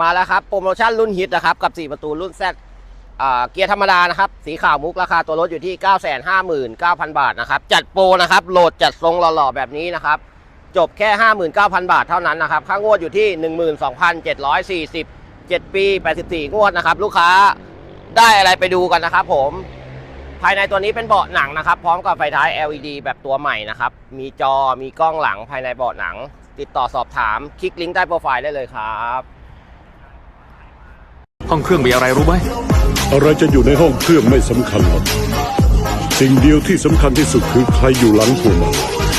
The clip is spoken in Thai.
มาแล้วครับโปรโมชั่นรุ่นฮิตนะครับกับ 4 ประตูรุ่นแซดเกียร์ธรรมดานะครับสีขาวมุกราคาตัวรถอยู่ที่ 959,000 บาทนะครับจัดโปรนะครับโหลดจัดทรงหล่อๆแบบนี้นะครับจบแค่ 59,000 บาทเท่านั้นนะครับค่างวดอยู่ที่ 12,740 7 ปี 84 งวดนะครับ ลูกค้าได้อะไรไปดูกันนะครับผม ภายในตัวนี้เป็นเบาะหนังนะครับ พร้อมกับไฟท้าย LED แบบตัวใหม่นะครับ มีจอมีกล้องหลังภายในเบาะหนัง ติดต่อสอบถาม คลิกลิงก์ใต้โปรไฟล์ได้เลยครับ ห้องเครื่องมีอะไรรู้ไหมอะไรจะอยู่ในห้องเครื่องไม่สำคัญหรอกสิ่งเดียวที่สำคัญที่สุดคือใครอยู่หลังพวงมาลัน